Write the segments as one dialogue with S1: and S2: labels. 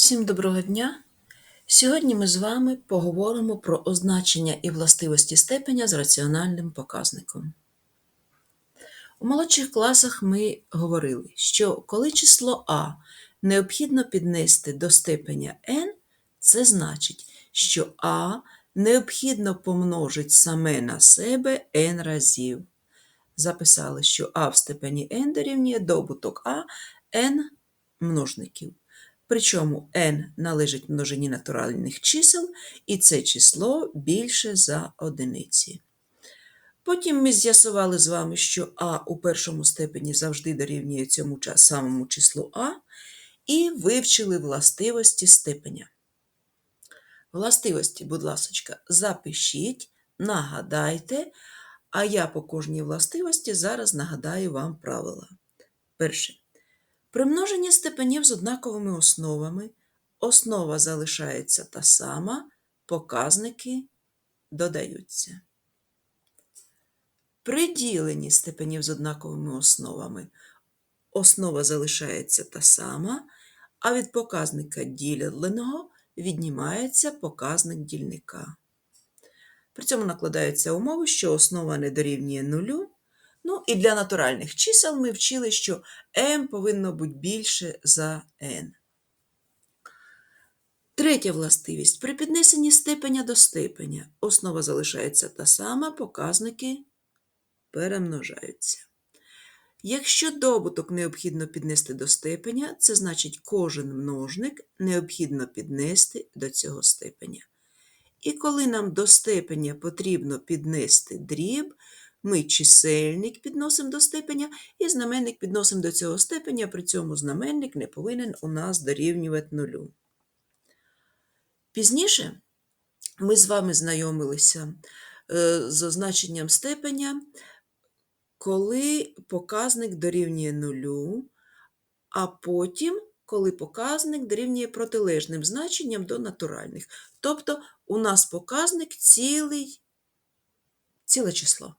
S1: Всім доброго дня! Сьогодні ми з вами поговоримо про означення і властивості степеня з раціональним показником. У молодших класах ми говорили, що коли число А необхідно піднести до степеня n, це значить, що А необхідно помножить саме на себе n разів. Записали, що А в степені n дорівнює добуток А n множників. Причому n належить множині натуральних чисел, і це число більше за одиниці. Потім ми з'ясували з вами, що а у першому степені завжди дорівнює цьому самому числу а, і вивчили властивості степеня. Властивості, будь ласка, запишіть, нагадайте, а я по кожній властивості зараз нагадаю вам правила. Перше. При множенні степенів з однаковими основами основа залишається та сама, показники додаються. При діленні степенів з однаковими основами основа залишається та сама, а від показника діленого віднімається показник дільника. При цьому накладаються умови, що основа не дорівнює нулю, Ну і для натуральних чисел ми вчили, що m повинно бути більше за n. Третя властивість. При піднесенні степеня до степеня основа залишається та сама, показники перемножаються. Якщо добуток необхідно піднести до степеня, це значить кожен множник необхідно піднести до цього степеня. І коли нам до степеня потрібно піднести дріб, ми чисельник підносимо до степеня і знаменник підносимо до цього степеня, при цьому знаменник не повинен у нас дорівнювати нулю. Пізніше ми з вами знайомилися е, з означенням степеня, коли показник дорівнює нулю, а потім, коли показник дорівнює протилежним значенням до натуральних. Тобто у нас показник цілий, ціле число.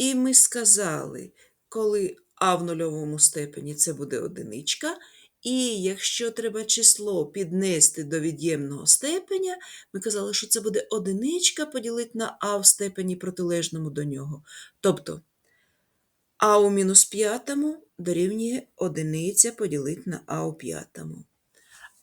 S1: І ми сказали, коли а в нульовому степені це буде одиничка, і якщо треба число піднести до від'ємного степеня, ми казали, що це буде одиничка поділити на а в степені протилежному до нього. Тобто а у мінус п'ятому дорівнює одиниця поділити на а у п'ятому.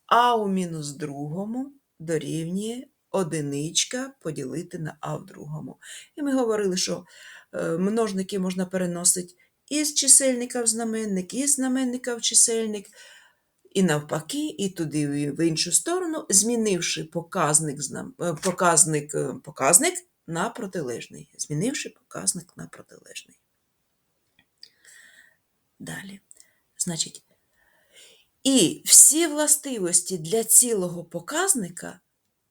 S1: А у мінус другому дорівнює одиничка поділити на а в другому. І ми говорили, що множники можна переносити із чисельника в знаменник, із знаменника в чисельник, і навпаки, і туди, і в іншу сторону, змінивши показник е, показник, е, показник на протилежний. Змінивши показник на протилежний. Далі. Значить, і всі властивості для цілого показника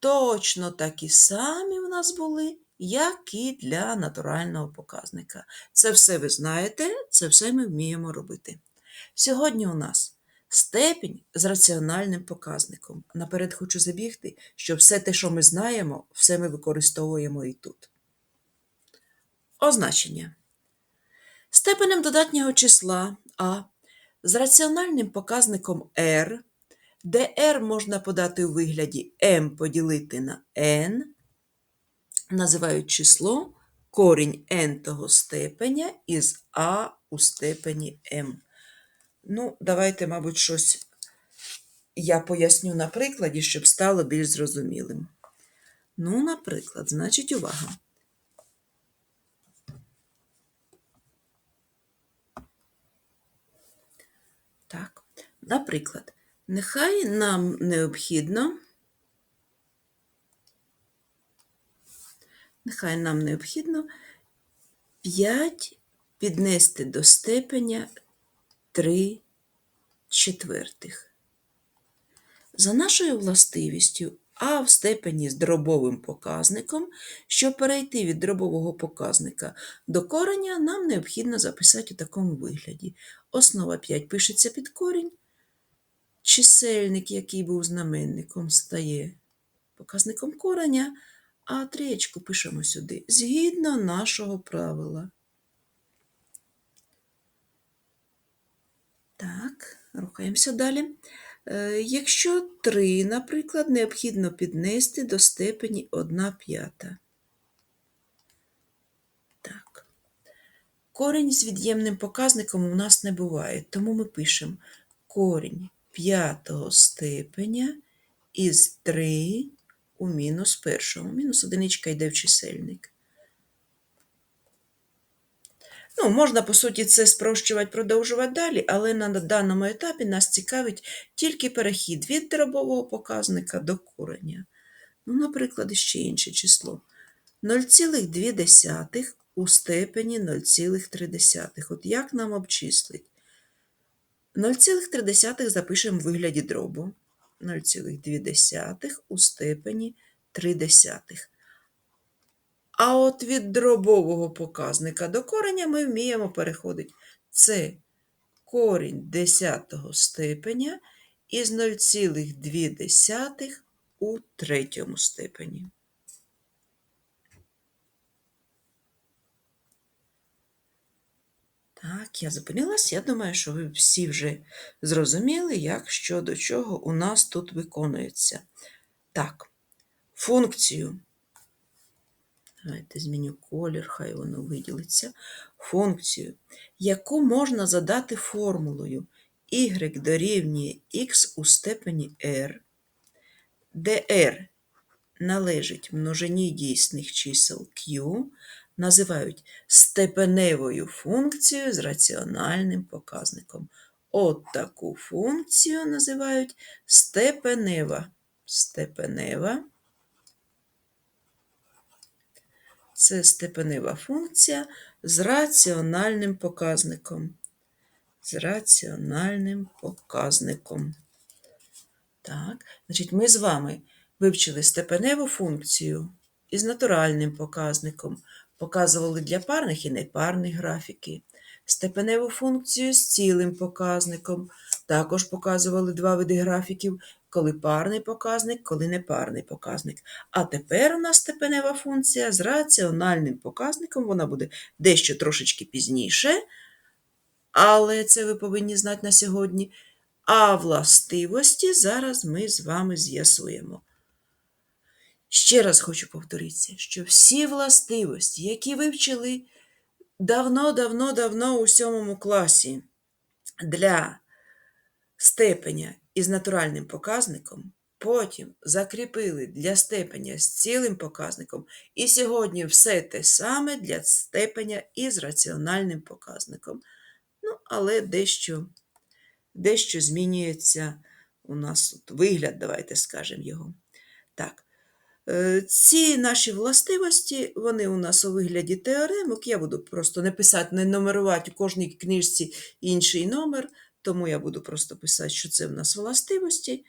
S1: точно такі самі в нас були, як і для натурального показника. Це все ви знаєте, це все ми вміємо робити. Сьогодні у нас степінь з раціональним показником. Наперед хочу забігти, що все те, що ми знаємо, все ми використовуємо і тут. Означення. Степенем додатнього числа А з раціональним показником R, де R можна подати у вигляді m поділити на n, називають число корінь n-того степеня із а у степені m. Ну, давайте, мабуть, щось я поясню на прикладі, щоб стало більш зрозумілим. Ну, наприклад, значить, увага. Так, наприклад, нехай нам необхідно Нехай нам необхідно 5 піднести до степеня 3 четвертих. За нашою властивістю, а в степені з дробовим показником, щоб перейти від дробового показника до кореня, нам необхідно записати у такому вигляді. Основа 5 пишеться під корінь. Чисельник, який був знаменником, стає показником кореня а трієчку пишемо сюди згідно нашого правила. Так, рухаємося далі. Е, Якщо 3, наприклад, необхідно піднести до степені 1 п'ята. Так. Корінь з від'ємним показником у нас не буває, тому ми пишемо корінь п'ятого степеня із 3 у мінус першого. Мінус одиничка йде в чисельник. Ну, можна, по суті, це спрощувати, продовжувати далі, але на даному етапі нас цікавить тільки перехід від дробового показника до кореня. Ну, наприклад, ще інше число. 0,2 у степені 0,3. От як нам обчислить? 0,3 запишемо в вигляді дробу. 0,2 у степені 3. А от від дробового показника до кореня ми вміємо переходити. Це корінь десятого степеня із 0,2 у третьому степені. Так, я зупинилась. Я думаю, що ви всі вже зрозуміли, як що до чого у нас тут виконується. Так, функцію. Давайте зміню колір, хай воно виділиться. Функцію, яку можна задати формулою y дорівнює x у степені r, де r належить множині дійсних чисел q, називають степеневою функцією з раціональним показником. От таку функцію називають степенева. Степенева це степенева функція з раціональним показником. З раціональним показником. Так, значить, ми з вами вивчили степеневу функцію із натуральним показником, показували для парних і непарних графіки. Степеневу функцію з цілим показником. Також показували два види графіків, коли парний показник, коли непарний показник. А тепер у нас степенева функція з раціональним показником, вона буде дещо трошечки пізніше, але це ви повинні знати на сьогодні. А властивості зараз ми з вами з'ясуємо. Ще раз хочу повторитися, що всі властивості, які ви вчили давно-давно-давно у сьомому класі для степеня із натуральним показником, потім закріпили для степеня з цілим показником, і сьогодні все те саме для степеня із раціональним показником. Ну, але дещо, дещо змінюється у нас тут вигляд, давайте скажемо його. Так. Е, ці наші властивості, вони у нас у вигляді теоремок. Я буду просто не писати, не нумерувати у кожній книжці інший номер, тому я буду просто писати, що це в нас властивості,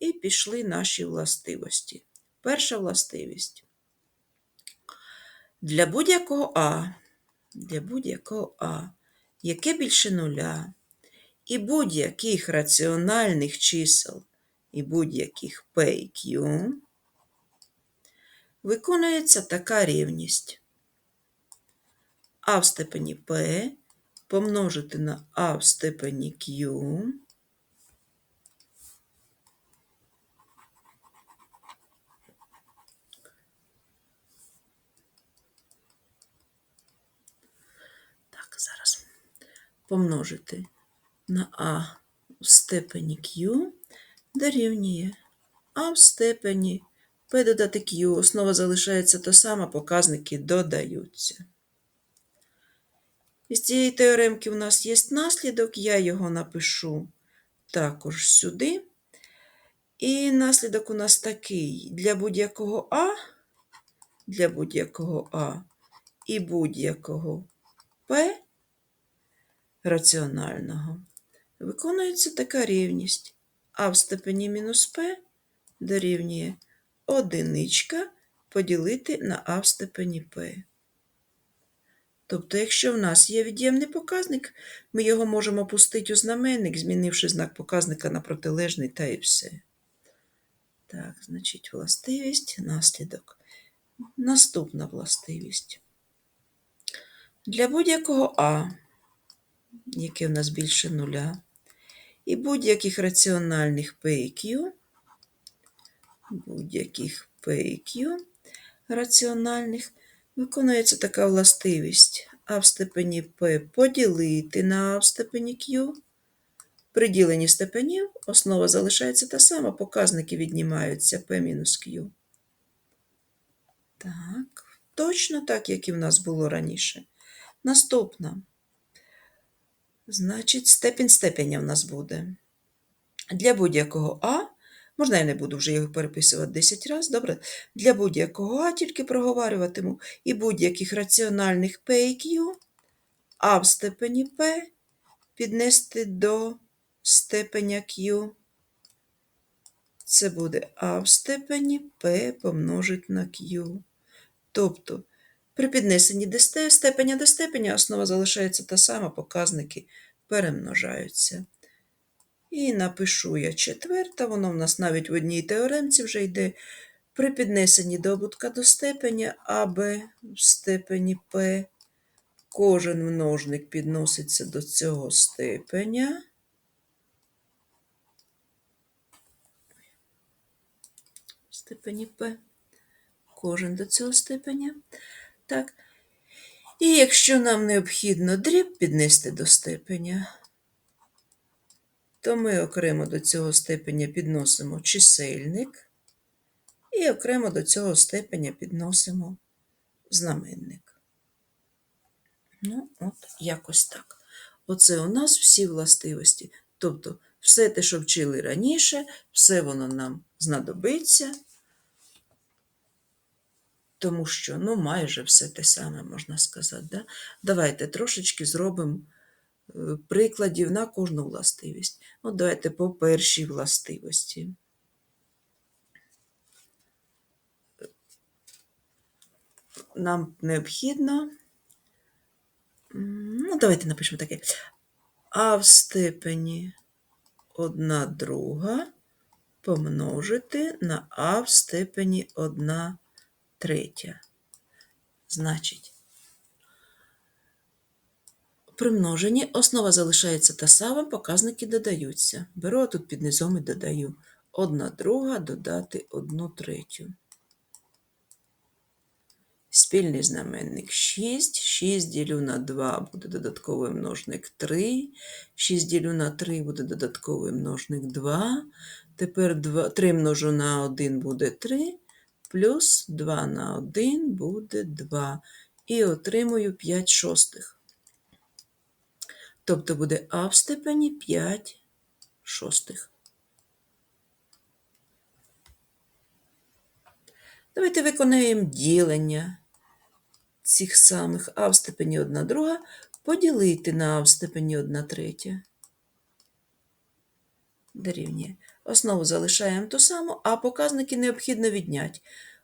S1: і пішли наші властивості. Перша властивість. Для будь-якого А, для будь-якого А, яке більше нуля, і будь-яких раціональних чисел, і будь-яких P і Q, виконується така рівність. А в степені P помножити на А в степені Q Так, зараз помножити на А в степені Q дорівнює А в степені P додати Q, основа залишається та сама, показники додаються. Із цієї теоремки у нас є наслідок, я його напишу також сюди. І наслідок у нас такий: для будь-якого А, для будь-якого А і будь-якого П раціонального виконується така рівність. А в степені мінус П дорівнює одиничка поділити на А в степені P. Тобто, якщо в нас є від'ємний показник, ми його можемо пустити у знаменник, змінивши знак показника на протилежний та і все. Так, значить, властивість, наслідок. Наступна властивість. Для будь-якого А, яке в нас більше нуля, і будь-яких раціональних P і будь-яких P раціональних, виконується така властивість а в степені P поділити на а в степені Q. При діленні степенів основа залишається та сама, показники віднімаються P мінус Q. Так, точно так, як і в нас було раніше. Наступна. Значить, степінь степеня в нас буде. Для будь-якого А, можна я не буду вже його переписувати 10 разів, добре? Для будь-якого А тільки проговарюватиму і будь-яких раціональних P і Q, А в степені P піднести до степеня Q. Це буде А в степені P помножить на Q. Тобто, при піднесенні до степеня до степеня основа залишається та сама, показники перемножаються. І напишу я четверта, воно в нас навіть в одній теоремці вже йде. При піднесенні добутка до степеня АБ в степені P кожен множник підноситься до цього степеня. В степені P. Кожен до цього степеня. Так. І якщо нам необхідно дріб піднести до степеня, то ми окремо до цього степеня підносимо чисельник і окремо до цього степеня підносимо знаменник. Ну, от якось так. Оце у нас всі властивості. Тобто, все те, що вчили раніше, все воно нам знадобиться, тому що ну, майже все те саме можна сказати. Да? Давайте трошечки зробимо прикладів на кожну властивість. От давайте по першій властивості. Нам необхідно. Ну, давайте напишемо таке. А в степені 1 друга помножити на А в степені 1 третя. Значить, при множенні основа залишається та сама, показники додаються. Беру тут під низом і додаю. 1 друга додати 1 третю. Спільний знаменник 6. 6 ділю на 2 буде додатковий множник 3. 6 ділю на 3 буде додатковий множник 2. Тепер 2, 3 множу на 1 буде 3. Плюс 2 на 1 буде 2. І отримую 5 шостих. Тобто буде А в степені 5 шостих. Давайте виконаємо ділення цих самих А в степені 1 друга поділити на А в степені 1 третя. Дорівнює. Основу залишаємо ту саму, а показники необхідно відняти.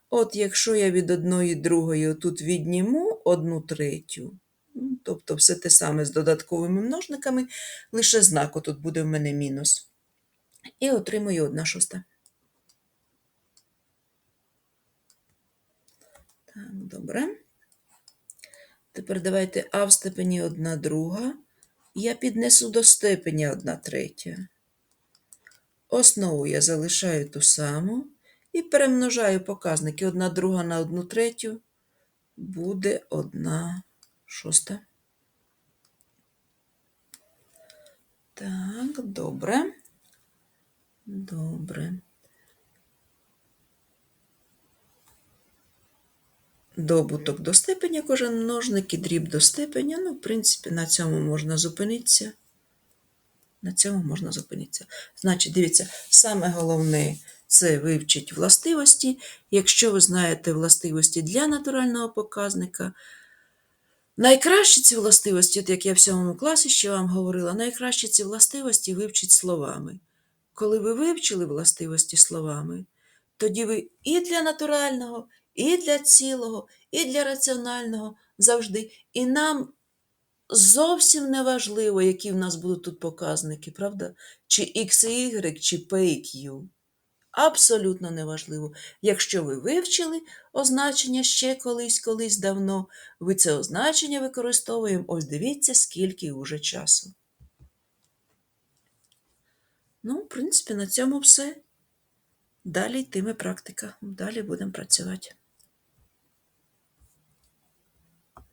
S1: От якщо я від одної другої отут відніму 1 третю, тобто все те саме з додатковими множниками, лише знак тут буде в мене мінус. І отримую 1 шоста. Так, добре. Тепер давайте А в степені 1 друга. Я піднесу до степені 1 третя. Основу я залишаю ту саму і перемножаю показники 1 друга на 1 третю. Буде 1 шоста. Так, добре. Добре. Добуток до степеня, кожен множник і дріб до степеня. Ну, в принципі, на цьому можна зупинитися. На цьому можна зупинитися. Значить, дивіться, саме головне це вивчить властивості. Якщо ви знаєте властивості для натурального показника, найкраще ці властивості, от як я в сьомому класі ще вам говорила, найкраще ці властивості вивчить словами. Коли ви вивчили властивості словами, тоді ви і для натурального, і для цілого, і для раціонального завжди. І нам зовсім не важливо, які в нас будуть тут показники, правда? Чи X і Y, чи P і Q. Абсолютно неважливо. Якщо ви вивчили означення ще колись, колись давно, ви це означення використовуємо. Ось дивіться, скільки уже часу. Ну, в принципі, на цьому все. Далі йтиме практика. Далі будемо працювати.